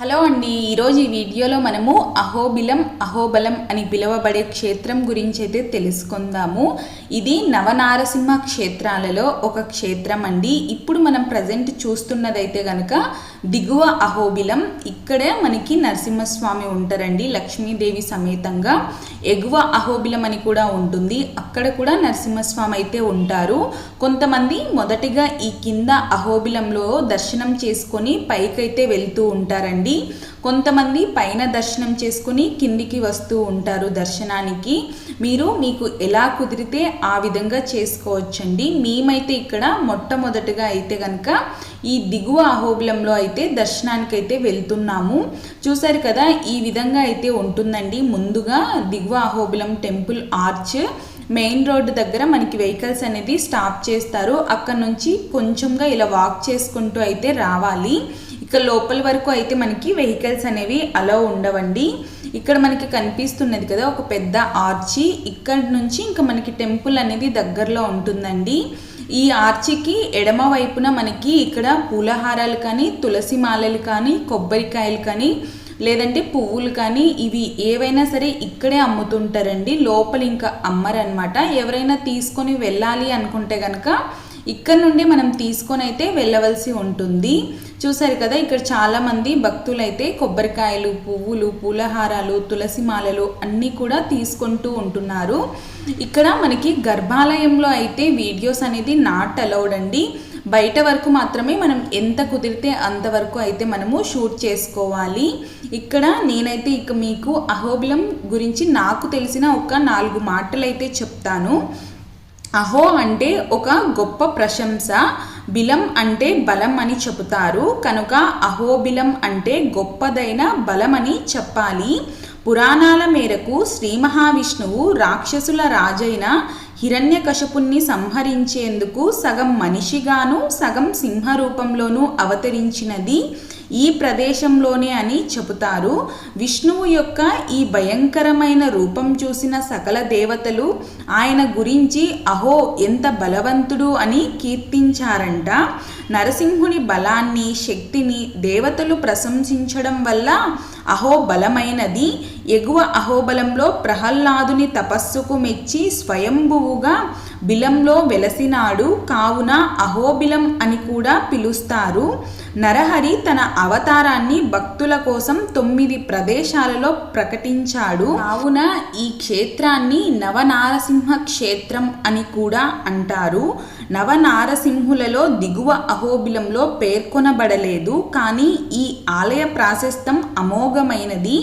Hello అండి ఈరోజు ఈ వీడియోలో మనము అహోబిలం అహోబలం అని పిలువబడే క్షేత్రం గురించి అయితే తెలుసుకుందాము. ఇది నవనారసింహ క్షేత్రాలలో ఒక క్షేత్రం అండి. ఇప్పుడు మనం ప్రజెంట్ చూస్తున్నదైతే కనుక దిగువ అహోబిలం. ఇక్కడే మనకి నరసింహస్వామి ఉంటారండి లక్ష్మీదేవి సమేతంగా. ఎగువ అహోబిలం అని కూడా ఉంటుంది. అక్కడ కూడా నరసింహస్వామి అయితే ఉంటారు. కొంతమంది మొదటిగా ఈ కింద అహోబిలంలో దర్శనం చేసుకొని పైకైతే వెళ్తూ ఉంటారండి. కొంతమంది పైన దర్శనం చేసుకుని కిందికి వస్తూ ఉంటారు దర్శనానికి. మీరు మీకు ఎలా కుదిరితే ఆ విధంగా చేసుకోవచ్చండి. మేమైతే ఇక్కడ మొట్టమొదటిగా అయితే కనుక ఈ దిగువ అహోబిలంలో అయితే దర్శనానికి అయితే వెళ్తున్నాము. చూసారు కదా ఈ విధంగా అయితే ఉంటుందండి. ముందుగా దిగువ Ahobilam temple arch main road దగ్గర మనకి వెహికల్స్ అనేది స్టాప్ చేస్తారు. అక్కడ నుంచి కొంచెంగా ఇలా వాక్ చేసుకుంటూ అయితే రావాలి. ఇక లోపల వరకు అయితే మనకి వెహికల్స్ అనేవి అలా ఉండవండి. ఇక్కడ మనకి కనిపిస్తున్నది కదా ఒక పెద్ద ఆర్చి. ఇక్కడ నుంచి ఇంకా మనకి టెంపుల్ అనేది దగ్గరలో ఉంటుందండి. ఈ ఆర్చికి ఎడమ వైపున మనకి ఇక్కడ పూలహారాలు కానీ తులసి మాలలు కానీ కొబ్బరికాయలు కానీ లేదంటే పువ్వులు కానీ ఇవి ఏవైనా సరే ఇక్కడే అమ్ముతుంటారండి. లోపల ఇంకా అమ్మరనమాట ఎవరైనా తీసుకొని వెళ్ళాలి అనుకుంటే కనుక ఇక్కడ నుండి మనం తీసుకొని అయితే వెళ్ళవలసి ఉంటుంది. చూసారు కదా ఇక్కడ చాలామంది భక్తులైతే కొబ్బరికాయలు పువ్వులు పూలహారాలు తులసి మాలలు అన్నీ కూడా తీసుకుంటూ ఉంటున్నారు. ఇక్కడ మనకి గర్భాలయంలో అయితే వీడియోస్ అనేది నాట్ అలౌడ్ అండి. బయట వరకు మాత్రమే మనం ఎంత కుదిరితే అంతవరకు అయితే మనము షూట్ చేసుకోవాలి. ఇక్కడ నేనైతే ఇక మీకు అహోబిలం గురించి నాకు తెలిసిన ఒక నాలుగు మాటలు అయితే చెప్తాను. అహో అంటే ఒక గొప్ప ప్రశంస బిలం అంటే బలం అని చెబుతారు. కనుక అహోబిలం అంటే గొప్పదైన బలం అని చెప్పాలి. పురాణాల మేరకు శ్రీ మహావిష్ణువు రాక్షసుల రాజైన హిరణ్యకశపుణ్ణి సంహరించేందుకు సగం మనిషిగాను సగం సింహ రూపంలోనూ అవతరించినది. ఈ ప్రదేశంలోనే అని చెబుతారు. విష్ణువు యొక్క ఈ భయంకరమైన రూపం చూసిన సకల దేవతలు ఆయన గురించి అహో ఎంత బలవంతుడు అని కీర్తించారంట. నరసింహుని బలాన్ని శక్తిని దేవతలు ప్రశంసించడం వల్ల అహోబలమైనది. ఎగువ అహోబలంలో ప్రహ్లాదుని తపస్సుకు మెచ్చి స్వయంభువుగా బిలంలో వెలసినాడు. కావున అహోబిలం అని కూడా పిలుస్తారు. నరహరి తన అవతారాన్ని భక్తుల కోసం తొమ్మిది ప్రదేశాలలో ప్రకటించాడు. కావున ఈ క్షేత్రాన్ని నవనారసింహ క్షేత్రం అని కూడా అంటారు. నవనారసింహులలో దిగువ అహోబిలంలో పేర్కొనబడలేదు కానీ ఈ ఆలయ ప్రాశస్తం అమోఘమైనది.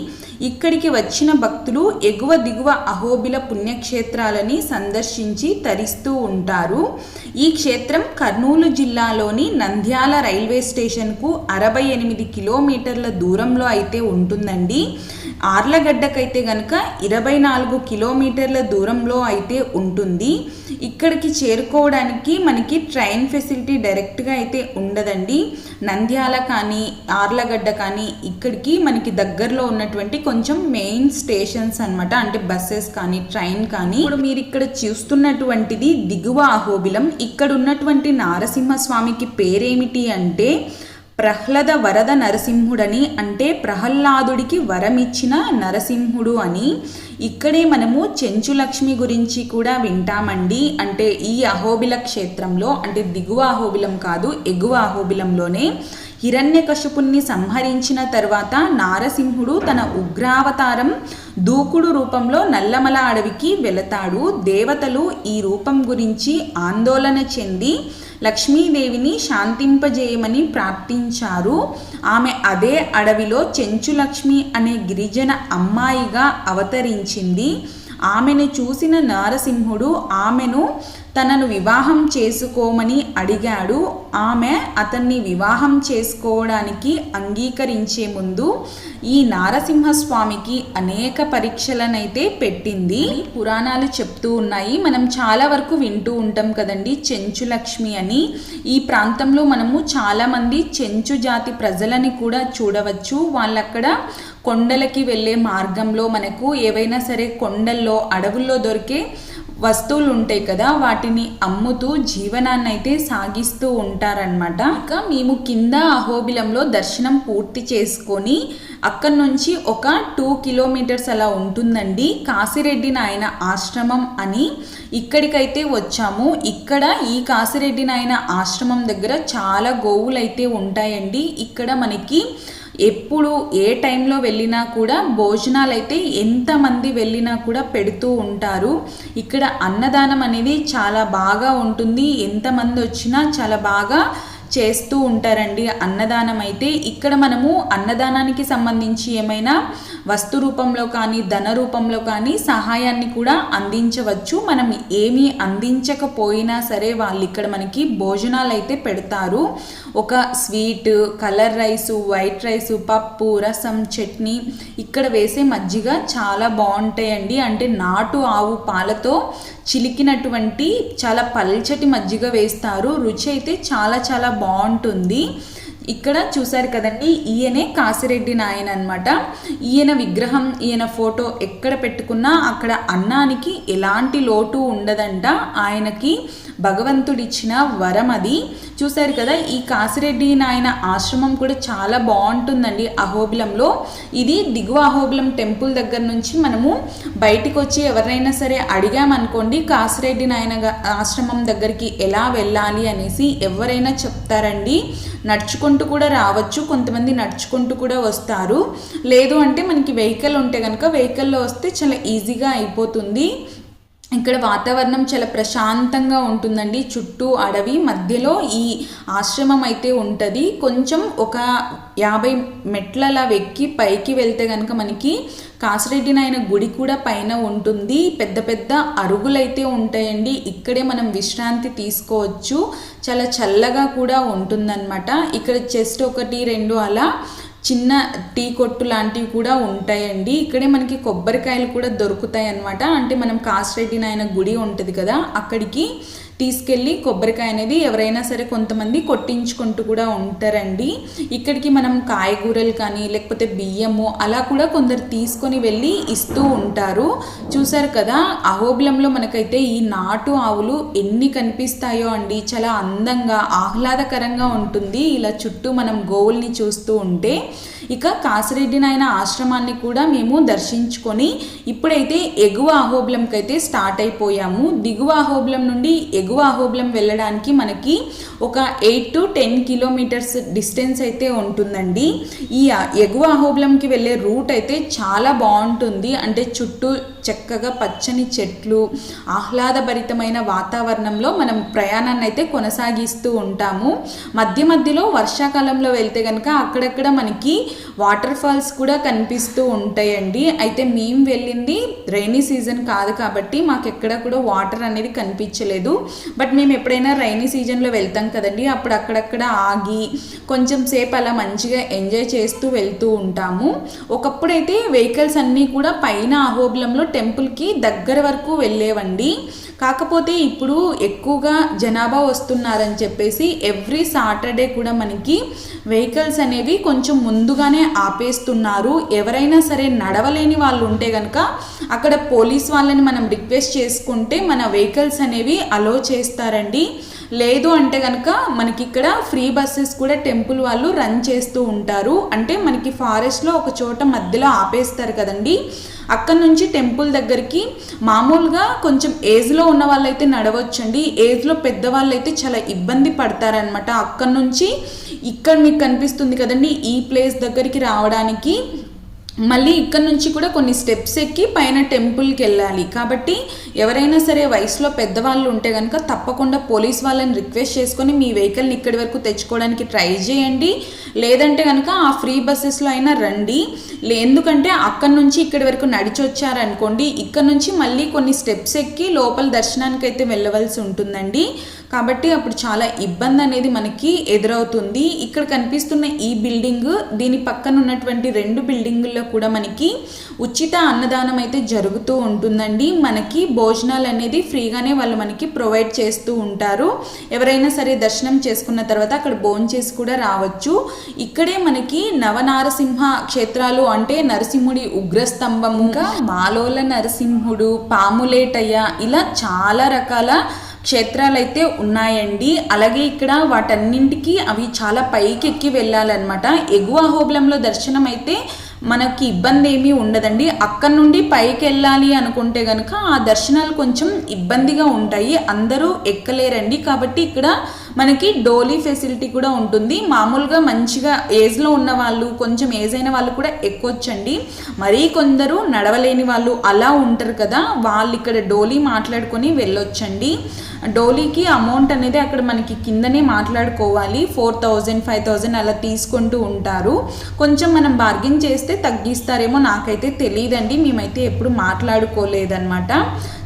ఇక్కడికి వచ్చిన భక్తులు ఎగువ దిగువ అహోబిల పుణ్యక్షేత్రాలని సందర్శించి తరిస్తూ ఉంటారు. ఈ క్షేత్రం కర్నూలు జిల్లాలోని నంద్యాల రైల్వే స్టేషన్కు అరవై ఎనిమిది కిలోమీటర్ల దూరంలో అయితే ఉంటుందండి. ఆర్లగడ్డకైతే కనుక ఇరవై నాలుగు కిలోమీటర్ల దూరంలో అయితే ఉంటుంది. ఇక్కడికి చేరుకోవడానికి మనకి ట్రైన్ ఫెసిలిటీ డైరెక్ట్గా అయితే ఉండదండి. నంద్యాల కానీ ఆర్లగడ్డ కానీ ఇక్కడికి మనకి దగ్గరలో ఉన్నటువంటి కొంచెం మెయిన్ స్టేషన్స్ అనమాట అంటే బస్సెస్ కానీ ట్రైన్ కానీ. ఇప్పుడు మీరు ఇక్కడ చూస్తున్నటువంటిది దిగువ అహోబిలం. ఇక్కడ ఉన్నటువంటి నారసింహస్వామికి పేరేమిటి అంటే ప్రహ్లద వరద నరసింహుడని అంటే ప్రహ్లాదుడికి వరమిచ్చిన నరసింహుడు అని ఇక్కడే మనము చెంచులక్ష్మి గురించి కూడా వింటామండి. అంటే ఈ అహోబిల క్షేత్రంలో అంటే దిగువ అహోబిలం కాదు ఎగువ అహోబిలంలోనే హిరణ్యకశపుణ్ణి సంహరించిన తర్వాత నారసింహుడు తన ఉగ్రావతారం దూకుడు రూపంలో నల్లమల అడవికి వెళతాడు. దేవతలు ఈ రూపం గురించి ఆందోళన చెంది లక్ష్మీదేవిని శాంతింపజేయమని ప్రార్థించారు. ఆమె అదే అడవిలో చెంచులక్ష్మి అనే గిరిజన అమ్మాయిగా అవతరించింది. ఆమెను చూసిన నారసింహుడు ఆమెను తనను వివాహం చేసుకోమని అడిగాడు. ఆమె అతన్ని వివాహం చేసుకోవడానికి అంగీకరించే ముందు ఈ నారసింహస్వామికి అనేక పరీక్షలనైతే పెట్టింది. పురాణాలు చెప్తూ ఉన్నాయి. మనం చాలా వరకు వింటూ ఉంటాం కదండి చెంచులక్ష్మి అని. ఈ ప్రాంతంలో మనము చాలామంది చెంచు జాతి ప్రజలని కూడా చూడవచ్చు. వాళ్ళక్కడ కొండలకి వెళ్ళే మార్గంలో మనకు ఏవైనా సరే కొండల్లో అడవుల్లో దొరికే వస్తువులు ఉంటాయి కదా వాటిని అమ్ముతూ జీవనాన్ని అయితే సాగిస్తూ ఉంటారనమాట ఇంకా మేము కింద అహోబిలంలో దర్శనం పూర్తి చేసుకొని అక్కడ నుంచి ఒక టూ కిలోమీటర్స్ అలా ఉంటుందండి. కాసిరెడ్డి నాయన ఆశ్రమం అని ఇక్కడికైతే వచ్చాము. ఇక్కడ ఈ కాసిరెడ్డి నాయన ఆశ్రమం దగ్గర చాలా గోవులు అయితే ఉంటాయండి. ఇక్కడ మనకి ఎప్పుడు ఏ టైంలో వెళ్ళినా కూడా భోజనాలు అయితే ఎంతమంది వెళ్ళినా కూడా పెడుతూ ఉంటారు. ఇక్కడ అన్నదానం అనేది చాలా బాగా ఉంటుంది. ఎంతమంది వచ్చినా చాలా బాగా చేస్తూ ఉంటారండి అన్నదానం అయితే. ఇక్కడ మనము అన్నదానానికి సంబంధించి ఏమైనా వస్తు రూపంలో కానీ ధన రూపంలో కానీ సహాయాన్ని కూడా అందించవచ్చు. మనం ఏమీ అందించకపోయినా సరే వాళ్ళు ఇక్కడ మనకి భోజనాలు అయితే పెడతారు. ఒక sweet colour rice white rice పప్పు రసం చట్నీ. ఇక్కడ వేసే మజ్జిగ చాలా బాగుంటాయండి. అంటే నాటు ఆవు పాలతో చిలికినటువంటి చాలా పల్చటి మజ్జిగ వేస్తారు. రుచి అయితే చాలా చాలా బాగుంటుంది. ఇక్కడ చూసారు కదండి ఈయనే కాసిరెడ్డి నాయన అనమాట ఈయన విగ్రహం ఈయన ఫోటో ఎక్కడ పెట్టుకున్నా అక్కడ అన్నానికి ఎలాంటి లోటు ఉండదంట. ఆయనకి భగవంతుడిచ్చిన వరం అది. చూశారు కదా ఈ కాసిరెడ్డి నాయన ఆశ్రమం కూడా చాలా బాగుంటుందండి అహోబిలంలో. ఇది దిగువ అహోబిలం టెంపుల్ దగ్గర నుంచి మనము బయటికి వచ్చి ఎవరైనా సరే అడిగామనుకోండి కాసిరెడ్డి నాయన ఆశ్రమం దగ్గరికి ఎలా వెళ్ళాలి అనేసి ఎవరైనా చెప్తారండి. నడుచుకుంటూ కూడా రావచ్చు కొంతమంది నడుచుకుంటూ కూడా వస్తారు. లేదు అంటే మనకి వెహికల్ ఉంటే కనుక వెహికల్లో వస్తే చాలా ఈజీగా అయిపోతుంది. ఇక్కడ వాతావరణం చాలా ప్రశాంతంగా ఉంటుందండి. చుట్టూ అడవి మధ్యలో ఈ ఆశ్రమం అయితే ఉంటుంది. కొంచెం ఒక యాభై మెట్లలా వెక్కి పైకి వెళ్తే కనుక మనకి కాసిరెడ్డి నాయన గుడి కూడా పైన ఉంటుంది. పెద్ద పెద్ద అరుగులైతే ఉంటాయండి. ఇక్కడే మనం విశ్రాంతి తీసుకోవచ్చు. చాలా చల్లగా కూడా ఉంటుందన్నమాట. ఇక్కడ చెస్ట్ ఒకటి రెండు అలా చిన్న టీ కొట్టు లాంటివి కూడా ఉంటాయండి. ఇక్కడే మనకి కొబ్బరికాయలు కూడా దొరుకుతాయి అన్నమాట అంటే మనం కాసిరెడ్డి నాయన గుడి ఉంటుంది కదా అక్కడికి తీసుకెళ్ళి కొబ్బరికాయ అనేది ఎవరైనా సరే కొంతమంది కొట్టించుకుంటూ కూడా ఉంటారండి. ఇక్కడికి మనం కాయగూరలు కానీ లేకపోతే బియ్యము అలా కూడా కొందరు తీసుకొని వెళ్ళి ఇస్తూ ఉంటారు. చూసారు కదా అహోబిలంలో మనకైతే ఈ నాటు ఆవులు ఎన్ని కనిపిస్తాయో అండి. చాలా అందంగా ఆహ్లాదకరంగా ఉంటుంది. ఇలా చుట్టూ మనం గోవుల్ని చూస్తూ ఉంటే ఇక కాసిరెడ్డి నాయన ఆశ్రమాన్ని కూడా మేము దర్శించుకొని ఇప్పుడైతే ఎగువ అహోబిలంకి అయితే స్టార్ట్ అయిపోయాము. దిగువ అహోబిలం నుండి ఎగువ అహోబిలం వెళ్ళడానికి మనకి ఒక eight to ten kilometres distance అయితే ఉంటుందండి. ఈ ఎగువ అహోబిలంకి వెళ్ళే రూట్ అయితే చాలా బాగుంటుంది. అంటే చుట్టూ చక్కగా పచ్చని చెట్లు ఆహ్లాదభరితమైన వాతావరణంలో మనం ప్రయాణాన్ని అయితే కొనసాగిస్తూ ఉంటాము. మధ్య మధ్యలో వర్షాకాలంలో వెళ్తే కనుక అక్కడక్కడ మనకి వాటర్ ఫాల్స్ కూడా కనిపిస్తూ ఉంటాయండి. అయితే మేము వెళ్ళింది రైనీ సీజన్ కాదు కాబట్టి మాకు ఎక్కడ కూడా వాటర్ అనేది కనిపించలేదు. బట్ మేము ఎప్పుడైనా రైనీ సీజన్లో వెళ్తాం కదండి. అప్పుడు అక్కడక్కడ ఆగి కొంచెం సేపు అలా మంచిగా ఎంజాయ్ చేస్తూ వెళ్తూ ఉంటాము. ఒకప్పుడైతే వెహికల్స్ అన్నీ కూడా పైన అహోబిలంలో టెంపుల్కి దగ్గర వరకు వెళ్ళేవండి. కాకపోతే ఇప్పుడు ఎక్కువగా జనాభా వస్తున్నారని చెప్పేసి ఎవ్రీ సాటర్డే కూడా మనకి వెహికల్స్ అనేవి కొంచెం ముందుగానే ఆపేస్తున్నారు. ఎవరైనా సరే నడవలేని వాళ్ళు ఉంటే కనుక అక్కడ పోలీస్ వాళ్ళని మనం రిక్వెస్ట్ చేసుకుంటే మన వెహికల్స్ అనేవి అలో చేస్తారండి. లేదు అంటే కనుక మనకి ఇక్కడ ఫ్రీ బస్సెస్ కూడా టెంపుల్ వాళ్ళు రన్ చేస్తూ ఉంటారు. అంటే మనకి ఫారెస్ట్లో ఒక చోట మధ్యలో ఆపేస్తారు కదండి. అక్కడ నుంచి టెంపుల్ దగ్గరికి మామూలుగా కొంచెం ఏజ్లో ఉన్న వాళ్ళైతే నడవచ్చండి. ఏజ్లో పెద్దవాళ్ళు అయితే చాలా ఇబ్బంది పడతారనమాట అక్కడ నుంచి ఇక్కడ మీకు కనిపిస్తుంది కదండి ఈ ప్లేస్ దగ్గరికి రావడానికి. మళ్ళీ ఇక్కడ నుంచి కూడా కొన్ని స్టెప్స్ ఎక్కి పైన టెంపుల్కి వెళ్ళాలి. కాబట్టి ఎవరైనా సరే వయసులో పెద్దవాళ్ళు ఉంటే కనుక తప్పకుండా పోలీస్ వాళ్ళని రిక్వెస్ట్ చేసుకొని మీ వెహికల్ని ఇక్కడి వరకు తెచ్చుకోవడానికి ట్రై చేయండి. లేదంటే కనుక ఆ ఫ్రీ బస్సెస్లో అయినా రండి. ఎందుకంటే అక్కడి నుంచి ఇక్కడి వరకు నడిచి వచ్చారనుకోండి ఇక్కడ నుంచి మళ్ళీ కొన్ని స్టెప్స్ ఎక్కి లోపల దర్శనానికి అయితే వెళ్ళవలసి ఉంటుందండి. కాబట్టి అప్పుడు చాలా ఇబ్బంది అనేది మనకి ఎదురవుతుంది. ఇక్కడ కనిపిస్తున్న ఈ బిల్డింగ్ దీని పక్కన ఉన్నటువంటి రెండు బిల్డింగుల్లో కూడా మనకి ఉచిత అన్నదానం అయితే జరుగుతూ ఉంటుందండి. మనకి భోజనాలు అనేది ఫ్రీగానే వాళ్ళు మనకి ప్రొవైడ్ చేస్తూ ఉంటారు. ఎవరైనా సరే దర్శనం చేసుకున్న తర్వాత అక్కడ భోజనం చేసి కూడా రావచ్చు. ఇక్కడే మనకి నవనారసింహ క్షేత్రాలు అంటే నరసింహుడి ఉగ్రస్తంభం ఇంకా మాలోల నరసింహుడు పాములేటయ్య ఇలా చాలా రకాల క్షేత్రాలు అయితే ఉన్నాయండి. అలాగే ఇక్కడ వాటన్నింటికి అవి చాలా పైకి ఎక్కి వెళ్ళాలన్నమాట. ఎగువ హోబలంలో దర్శనం అయితే మనకి ఇబ్బంది ఏమీ ఉండదండి. అక్కడ నుండి పైకి వెళ్ళాలి అనుకుంటే కనుక ఆ దర్శనాలు కొంచెం ఇబ్బందిగా ఉంటాయి. అందరూ ఎక్కలేరండి. కాబట్టి ఇక్కడ మనకి డోలీ ఫెసిలిటీ కూడా ఉంటుంది. మామూలుగా మంచిగా ఏజ్లో ఉన్న వాళ్ళు కొంచెం ఏజ్ అయిన వాళ్ళు కూడా ఎక్కొచ్చండి. మరీ కొందరు నడవలేని వాళ్ళు అలా ఉంటారు కదా. వాళ్ళు ఇక్కడ డోలీ మాట్లాడుకొని వెళ్ళొచ్చండి. డోలీకి అమౌంట్ అనేది అక్కడ మనకి కిందనే మాట్లాడుకోవాలి. ఫోర్ థౌజండ్ ఫైవ్ థౌజండ్ అలా తీసుకుంటూ ఉంటారు. కొంచెం మనం బార్గెన్ చేస్తే తగ్గిస్తారేమో నాకైతే తెలియదండి. మేమైతే ఎప్పుడు మాట్లాడుకోలేదన్నమాట.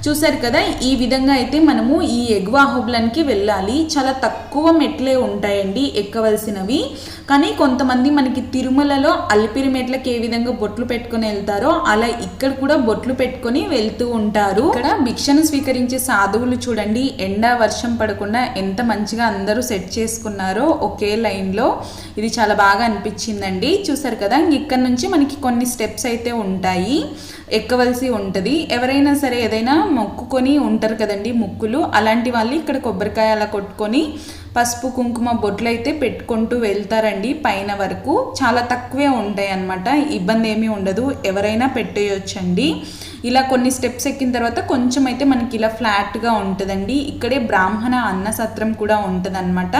చూసారు కదా ఈ విధంగా అయితే మనము ఈ ఎగువ అహోబ్లన్కి వెళ్ళాలి. చాలా తక్కువ మెట్లే ఉంటాయండి ఎక్కవలసినవి. కానీ కొంతమంది మనకి తిరుమలలో అలిపిరి మెట్లకి ఏ విధంగా బొట్లు పెట్టుకొని వెళ్తారో అలా ఇక్కడ కూడా బొట్లు పెట్టుకొని వెళ్తూ ఉంటారు. ఇక్కడ భిక్షను స్వీకరించే సాధువులు చూడండి ఎండ వర్షం పడకుండా ఎంత మంచిగా అందరూ సెట్ చేసుకున్నారో ఒకే లైన్లో ఇది చాలా బాగా అనిపించిందండి. చూసారు కదా ఇక్కడ నుంచి మనకి కొన్ని స్టెప్స్ అయితే ఉంటాయి. ఎక్కవలసి ఉంటుంది. ఎవరైనా సరే ఏదైనా మొక్కుకొని ఉంటారు కదండి ముక్కులు. అలాంటి వాళ్ళు ఇక్కడ కొబ్బరికాయ అలా కొట్టుకొని పసుపు కుంకుమ బొట్లు అయితే పెట్టుకుంటూ వెళ్తారండి. పైన వరకు. చాలా తక్కువే ఉంటాయి అన్నమాట. ఇబ్బంది ఏమీ ఉండదు. ఎవరైనా పెట్టేయొచ్చండి. ఇలా కొన్ని స్టెప్స్ ఎక్కిన తర్వాత కొంచెం అయితే మనకి ఇలా ఫ్లాట్గా ఉంటుందండి. ఇక్కడే బ్రాహ్మణ అన్న సత్రం కూడా ఉంటుందన్నమాట.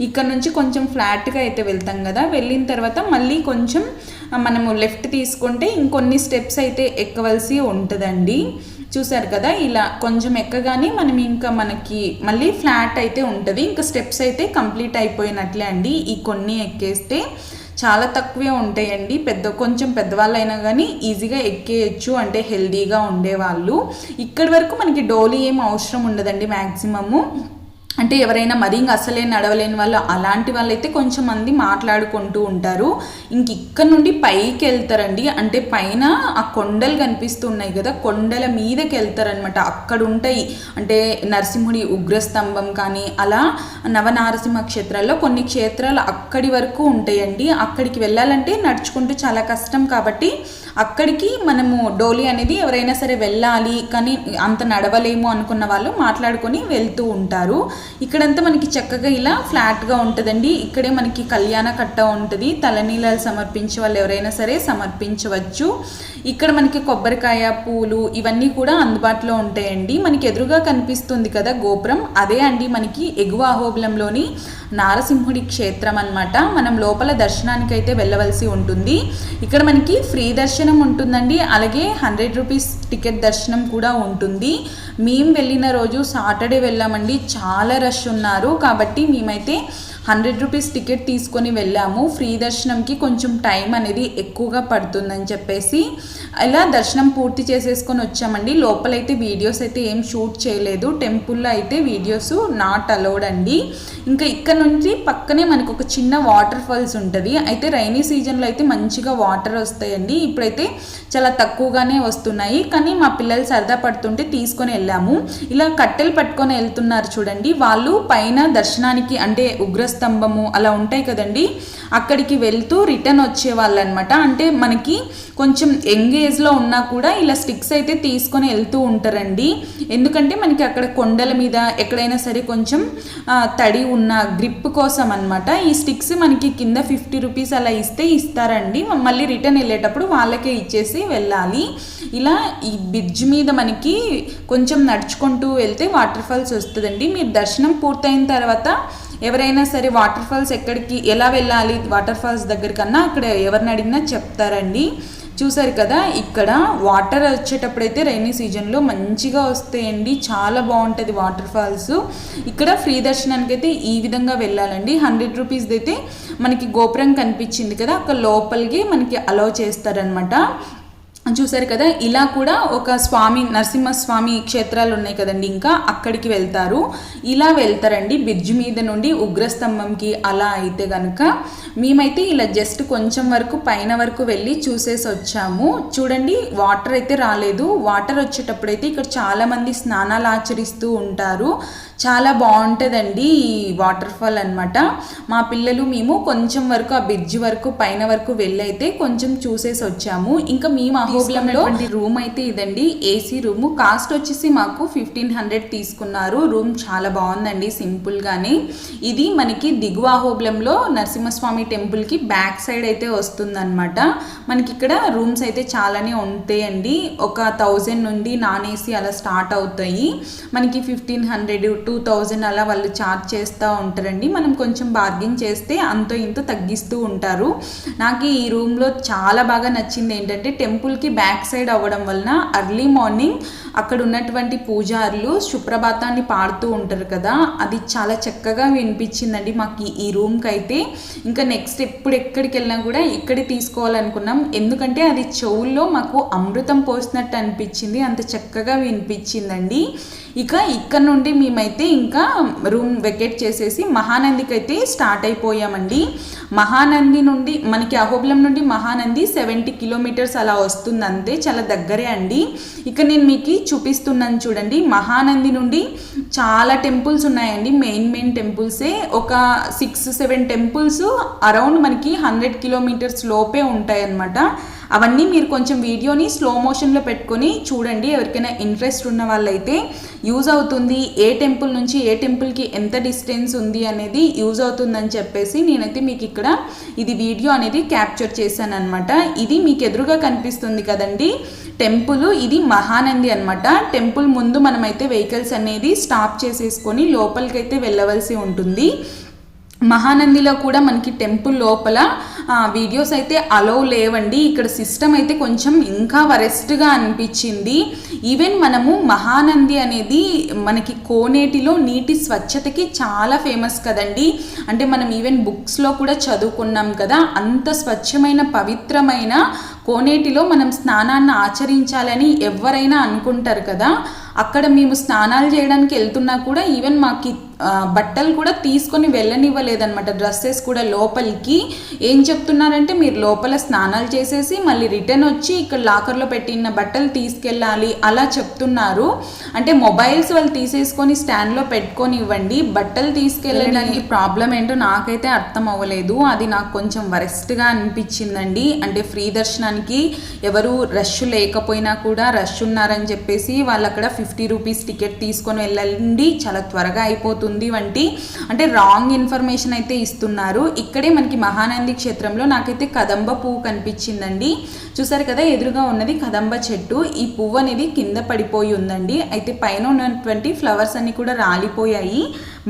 ఇక్కడ నుంచి కొంచెం ఫ్లాట్గా అయితే వెళ్తాం కదా. వెళ్ళిన తర్వాత మళ్ళీ కొంచెం మనము లెఫ్ట్ తీసుకుంటే ఇంకొన్ని స్టెప్స్ అయితే ఎక్కవలసి ఉంటుందండి. చూసారు కదా ఇలా కొంచెం ఎక్కగానే మనం ఇంకా మనకి మళ్ళీ ఫ్లాట్ అయితే ఉంటుంది. ఇంకా స్టెప్స్ అయితే కంప్లీట్ అయిపోయినట్లే అండి. ఈ కొన్ని ఎక్కేస్తే చాలా తక్కువే ఉంటాయండి. పెద్ద కొంచెం పెద్దవాళ్ళు అయినా కానీ ఈజీగా ఎక్కేయచ్చు. అంటే హెల్దీగా ఉండేవాళ్ళు. ఇక్కడి వరకు మనకి డోలీ ఏం అవసరం ఉండదండి మ్యాక్సిమము అంటే ఎవరైనా మరీ ఇంకా అసలే నడవలేని వాళ్ళు అలాంటి వాళ్ళైతే కొంచెం మంది మాట్లాడుకుంటూ ఉంటారు. ఇంక ఇక్కడ నుండి పైకి వెళ్తారండి. అంటే పైన ఆ కొండలు కనిపిస్తున్నాయి కదా కొండల మీదకి వెళ్తారనమాట అక్కడ ఉంటాయి అంటే నరసింహుడి ఉగ్రస్తంభం కానీ అలా నవనారసింహ క్షేత్రాల్లో కొన్ని క్షేత్రాలు అక్కడి వరకు ఉంటాయండి. అక్కడికి వెళ్ళాలంటే నడుచుకుంటూ చాలా కష్టం కాబట్టి అక్కడికి మనము డోలీ అనేది ఎవరైనా సరే వెళ్ళాలి కానీ అంత నడవలేము అనుకున్న వాళ్ళు మాట్లాడుకొని వెళ్తూ ఉంటారు. ఇక్కడంతా మనకి చక్కగా ఇలా ఫ్లాట్గా ఉంటుందండి. ఇక్కడే మనకి కళ్యాణ కట్ట ఉంటుంది. తలనీలాలు సమర్పించే వాళ్ళు ఎవరైనా సరే సమర్పించవచ్చు. ఇక్కడ మనకి కొబ్బరికాయ పూలు ఇవన్నీ కూడా అందుబాటులో ఉంటాయండి. మనకి ఎదురుగా కనిపిస్తుంది కదా గోపురం. అదే అండి మనకి ఎగువ అహోబలంలోని నారసింహుడి క్షేత్రం అనమాట మనం లోపల దర్శనానికి అయితే వెళ్ళవలసి ఉంటుంది. ఇక్కడ మనకి ఫ్రీ దర్శనం ఉంటుందండి. అలాగే హండ్రెడ్ రూపీస్ టికెట్ దర్శనం కూడా ఉంటుంది. మేము వెళ్ళిన రోజు సాటర్డే వెళ్ళామండి. చాలా రష్ ఉన్నారు. కాబట్టి మేమైతే హండ్రెడ్ రూపీస్ టికెట్ తీసుకొని వెళ్ళాము. ఫ్రీ దర్శనంకి కొంచెం టైం అనేది ఎక్కువగా పడుతుందని చెప్పేసి ఇలా దర్శనం పూర్తి చేసేసుకొని వచ్చామండి. లోపలైతే వీడియోస్ అయితే ఏం షూట్ చేయలేదు. టెంపుల్లో అయితే వీడియోస్ నాట్ అలౌడ్ అండి. ఇంకా ఇక్కడ నుంచి పక్కనే మనకు ఒక చిన్న వాటర్ ఫాల్స్ ఉంటుంది. అయితే రైనీ సీజన్లో అయితే మంచిగా వాటర్ వస్తాయండి. ఇప్పుడైతే చాలా తక్కువగానే వస్తున్నాయి. కానీ మా పిల్లలు సరదా పడుతుంటే తీసుకొని వెళ్ళాము. ఇలా కట్టెలు పట్టుకొని వెళ్తున్నారు చూడండి. వాళ్ళు పైన దర్శనానికి అంటే స్తంభము అలా ఉంటాయి కదండి. అక్కడికి వెళ్తూ రిటర్న్ వచ్చే వాళ్ళు అనమాట అంటే మనకి కొంచెం యంగ్ ఏజ్లో ఉన్నా కూడా ఇలా స్టిక్స్ అయితే తీసుకొని వెళ్తూ ఉంటారండి. ఎందుకంటే మనకి అక్కడ కొండల మీద ఎక్కడైనా సరే కొంచెం తడి ఉన్న గ్రిప్ కోసం అనమాట ఈ స్టిక్స్ మనకి కింద ఫిఫ్టీ రూపీస్ అలా ఇస్తే ఇస్తారండి. మళ్ళీ రిటర్న్ వెళ్ళేటప్పుడు వాళ్ళకే ఇచ్చేసి వెళ్ళాలి. ఇలా ఈ బ్రిడ్జ్ మీద మనకి కొంచెం నడుచుకుంటూ వెళ్తే వాటర్ ఫాల్స్ వస్తుందండి. మీరు దర్శనం పూర్తయిన తర్వాత ఎవరైనా సరే వాటర్ ఫాల్స్ ఎక్కడికి ఎలా వెళ్ళాలి? వాటర్ ఫాల్స్ దగ్గరకన్నా అక్కడ ఎవరిని అడిగినా చెప్తారండి. చూసారు కదా ఇక్కడ వాటర్ వచ్చేటప్పుడైతే రైనీ సీజన్లో మంచిగా వస్తాయండి. చాలా బాగుంటుంది వాటర్ ఫాల్స్. ఇక్కడ ఫ్రీ దర్శనానికి అయితే ఈ విధంగా వెళ్ళాలండి. హండ్రెడ్ రూపీస్ది అయితే మనకి గోపురం కనిపించింది కదా అక్కడ లోపలికి మనకి అలౌ చేస్తారనమాట చూసారు కదా ఇలా కూడా ఒక స్వామి నరసింహస్వామి క్షేత్రాలు ఉన్నాయి కదండి. ఇంకా అక్కడికి వెళ్తారు. ఇలా వెళ్తారండి. బ్రిడ్జ్ మీద నుండి ఉగ్రస్తంభంకి అలా అయితే కనుక మేమైతే ఇలా జస్ట్ కొంచెం వరకు పైన వరకు వెళ్ళి చూసేసి వచ్చాము. చూడండి వాటర్ అయితే రాలేదు. వాటర్ వచ్చేటప్పుడు అయితే ఇక్కడ చాలామంది స్నానాలు ఆచరిస్తూ ఉంటారు. చాలా బాగుంటుందండి ఈ వాటర్ ఫాల్ అనమాట మా పిల్లలు మేము కొంచెం వరకు ఆ బ్రిడ్జ్ వరకు పైన వరకు వెళ్ళి అయితే కొంచెం చూసేసి వచ్చాము. ఇంకా మేము అహోబిలంలో రూమ్ అయితే ఇదండి. AC room. కాస్ట్ వచ్చేసి మాకు ఫిఫ్టీన్ హండ్రెడ్ తీసుకున్నారు. రూమ్ చాలా బాగుందండి సింపుల్గానే ఇది మనకి దిగువ అహోబిలంలో నరసింహస్వామి టెంపుల్కి బ్యాక్ సైడ్ అయితే వస్తుందన్నమాట. మనకి ఇక్కడ రూమ్స్ అయితే చాలానే ఉంటాయండి. ఒక థౌజండ్ నుండి నాన్ ఏసీ అలా స్టార్ట్ అవుతాయి. మనకి ఫిఫ్టీన్ హండ్రెడ్ టూ థౌజండ్ అలా వాళ్ళు ఛార్జ్ చేస్తూ ఉంటారండి. మనం కొంచెం బార్గింగ్ చేస్తే అంతో ఇంతో తగ్గిస్తూ ఉంటారు. నాకు ఈ రూమ్లో చాలా బాగా నచ్చింది ఏంటంటే టెంపుల్కి బ్యాక్ సైడ్ అవ్వడం వలన అర్లీ మార్నింగ్ అక్కడ ఉన్నటువంటి పూజారులు సుప్రభాతాన్ని పాడుతూ ఉంటారు కదా. అది చాలా చక్కగా వినిపించిందండి మాకు ఈ- ఈ రూమ్కి అయితే. ఇంకా నెక్స్ట్ ఎప్పుడు ఎక్కడికి వెళ్ళినా కూడా ఇక్కడే తీసుకోవాలనుకున్నాం. ఎందుకంటే అది చెవుల్లో మాకు అమృతం పోసినట్టు అనిపించింది. అంత చక్కగా వినిపించిందండి. ఇక ఇక్కడ నుండి మేమైతే ఇంకా రూమ్ వెకేట్ చేసేసి మహానందికి అయితే స్టార్ట్ అయిపోయామండి. మహానంది నుండి మనకి అహోబిలం నుండి మహానంది సెవెంటీ కిలోమీటర్స్ అలా వస్తుంది అంతే చాలా దగ్గరే అండి. ఇక నేను మీకు చూపిస్తున్నాను చూడండి మహానంది నుండి చాలా టెంపుల్స్ ఉన్నాయండి. మెయిన్ మెయిన్ టెంపుల్సే ఒక సిక్స్ సెవెన్ టెంపుల్స్ అరౌండ్ మనకి హండ్రెడ్ కిలోమీటర్స్ లోపే ఉంటాయన్నమాట. అవన్నీ మీరు కొంచెం వీడియోని స్లో మోషన్లో పెట్టుకొని చూడండి. ఎవరికైనా ఇంట్రెస్ట్ ఉన్న వాళ్ళైతే యూజ్ అవుతుంది. ఏ టెంపుల్ నుంచి ఏ టెంపుల్కి ఎంత డిస్టెన్స్ ఉంది అనేది యూజ్ అవుతుందని చెప్పేసి నేనైతే మీకు ఇక్కడ ఇది వీడియో అనేది క్యాప్చర్ చేశాను అనమాట ఇది మీకు ఎదురుగా కనిపిస్తుంది కదండి. టెంపుల్ ఇది మహానంది అన్నమాట. టెంపుల్ ముందు మనమైతే వెహికల్స్ అనేది స్టాప్ చేసేసుకొని లోపలికైతే వెళ్ళవలసి ఉంటుంది. మహానందిలో కూడా మనకి టెంపుల్ లోపల వీడియోస్ అయితే అలో లేవండి. ఇక్కడ సిస్టమ్ అయితే కొంచెం ఇంకా వరెస్ట్గా అనిపించింది. ఈవెన్ మనము మహానంది అనేది మనకి కోనేటిలో నీటి స్వచ్ఛతకి చాలా ఫేమస్ కదండి. అంటే మనం ఈవెన్ బుక్స్లో కూడా చదువుకున్నాం కదా అంత స్వచ్ఛమైన పవిత్రమైన కోనేటిలో మనం స్నానాన్ని ఆచరించాలని ఎవరైనా అనుకుంటారు కదా. అక్కడ మేము స్నానాలు చేయడానికి వెళ్తున్నా కూడా ఈవెన్ మాకు బట్టలు కూడా తీసుకొని వెళ్ళనివ్వలేదన్నమాట. డ్రెస్సెస్ కూడా లోపలికి. ఏం చెప్తున్నారంటే మీరు లోపల స్నానాలు చేసేసి మళ్ళీ రిటర్న్ వచ్చి ఇక్కడ లాకర్లో పెట్టిన బట్టలు తీసుకెళ్ళాలి అలా చెప్తున్నారు. అంటే మొబైల్స్ వాళ్ళు తీసేసుకొని స్టాండ్లో పెట్టుకొని ఇవ్వండి బట్టలు తీసుకెళ్ళడానికి ప్రాబ్లం ఏంటో నాకైతే అర్థం అవ్వలేదు. అది నాకు కొంచెం వరెస్ట్గా అనిపించిందండి. అంటే ఫ్రీ దర్శనానికి ఎవరు రష్ లేకపోయినా కూడా రష్ ఉన్నారని చెప్పేసి వాళ్ళు అక్కడ ఫిఫ్టీ రూపీస్ టికెట్ తీసుకొని వెళ్ళండి. చాలా త్వరగా అయిపోతుంది. వంటి అంటే రాంగ్ ఇన్ఫర్మేషన్ అయితే ఇస్తున్నారు. ఇక్కడే మనకి మహానంది క్షేత్రంలో నాకైతే కదంబ పువ్వు కనిపించిందండి. చూసారు కదా ఎదురుగా ఉన్నది కదంబ చెట్టు. ఈ పువ్వు అనేది కింద పడిపోయి ఉందండి. అయితే పైన ఉన్నటువంటి ఫ్లవర్స్ అన్ని కూడా రాలిపోయాయి.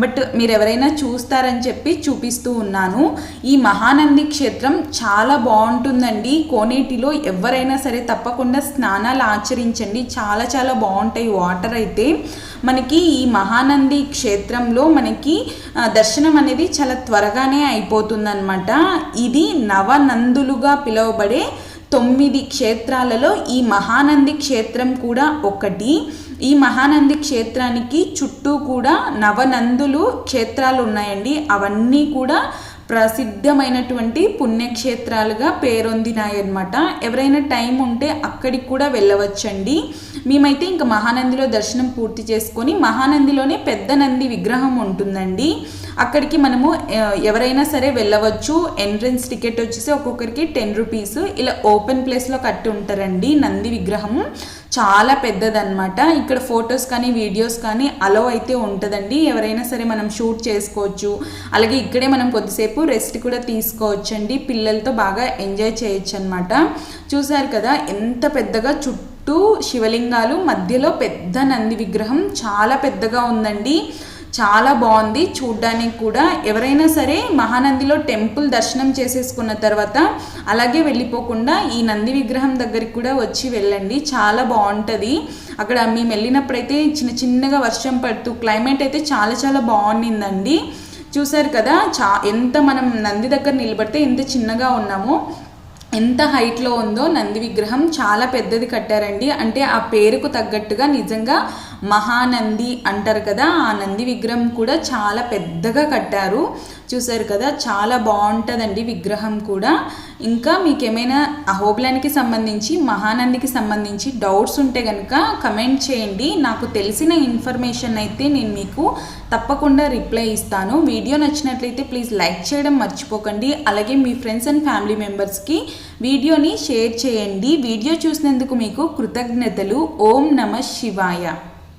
బట్ మీరు ఎవరైనా చూస్తారని చెప్పి చూపిస్తూ ఉన్నాను. ఈ మహానంది క్షేత్రం చాలా బాగుంటుందండి. కోనేటిలో ఎవరైనా సరే తప్పకుండా స్నానాలు ఆచరించండి. చాలా చాలా బాగుంటాయి వాటర్ అయితే. మనకి ఈ మహానంది క్షేత్రంలో మనకి దర్శనం అనేది చాలా త్వరగానే అయిపోతుందన్నమాట. ఇది నవనందులుగా పిలువబడే తొమ్మిది క్షేత్రాలలో ఈ మహానంది క్షేత్రం కూడా ఒకటి. ఈ మహానంది క్షేత్రానికి చుట్టూ కూడా నవనందులు క్షేత్రాలు ఉన్నాయండి అవన్నీ కూడా ప్రసిద్ధమైనటువంటి పుణ్యక్షేత్రాలుగా పేరొందినాయన్నమాట. ఎవరైనా టైం ఉంటే అక్కడికి కూడా వెళ్ళవచ్చండి. మేమైతే ఇంకా మహానందిలో దర్శనం పూర్తి చేసుకొని మహానందిలోనే పెద్ద నంది విగ్రహం ఉంటుందండి. అక్కడికి మనము ఎవరైనా సరే వెళ్ళవచ్చు. ఎంట్రన్స్ టికెట్ వచ్చేసి ఒక్కొక్కరికి టెన్ రూపీస్. ఇలా ఓపెన్ ప్లేస్లో కట్టి ఉంటారండి నంది విగ్రహం. చాలా పెద్దదన్నమాట. ఇక్కడ ఫొటోస్ కానీ వీడియోస్ కానీ అలో అయితే ఉంటుందండి. ఎవరైనా సరే మనం షూట్ చేసుకోవచ్చు. అలాగే ఇక్కడే మనం కొద్దిసేపు రెస్ట్ కూడా తీసుకోవచ్చు అండి పిల్లలతో బాగా ఎంజాయ్ చేయొచ్చు అనమాట చూసారు కదా ఎంత పెద్దగా చుట్టూ శివలింగాలు మధ్యలో పెద్ద నంది విగ్రహం చాలా పెద్దగా ఉందండి. చాలా బాగుంది. చూడ్డానికి కూడా ఎవరైనా సరే మహానందిలో టెంపుల్ దర్శనం చేసేసుకున్న తర్వాత అలాగే వెళ్ళిపోకుండా ఈ నంది విగ్రహం దగ్గరికి కూడా వచ్చి వెళ్ళండి. చాలా బాగుంటుంది. అక్కడ మేము వెళ్ళినప్పుడైతే చిన్న చిన్నగా వర్షం పడుతూ క్లైమేట్ అయితే చాలా చాలా బాగుండిందండి. చూసారు కదా చా ఎంత మనం నంది దగ్గర నిలబడితే ఎంత చిన్నగా ఉన్నామో ఎంత హైట్లో ఉందో నంది విగ్రహం చాలా పెద్దది కట్టారండి. అంటే ఆ పేరుకు తగ్గట్టుగా నిజంగా మహానంది అంటారు కదా ఆ నంది విగ్రహం కూడా చాలా పెద్దగా కట్టారు. చూసారు కదా చాలా బాగుంటుందండి విగ్రహం కూడా. ఇంకా మీకు ఏమైనా అహోబిలానికి సంబంధించి మహానందికి సంబంధించి డౌట్స్ ఉంటే కనుక కమెంట్ చేయండి. నాకు తెలిసిన ఇన్ఫర్మేషన్ అయితే నేను మీకు తప్పకుండా రిప్లై ఇస్తాను. వీడియో నచ్చినట్లయితే ప్లీజ్ లైక్ చేయడం మర్చిపోకండి. అలాగే మీ ఫ్రెండ్స్ అండ్ ఫ్యామిలీ మెంబర్స్కి వీడియోని షేర్ చేయండి. వీడియో చూసినందుకు మీకు కృతజ్ఞతలు. ఓం నమ శివాయ.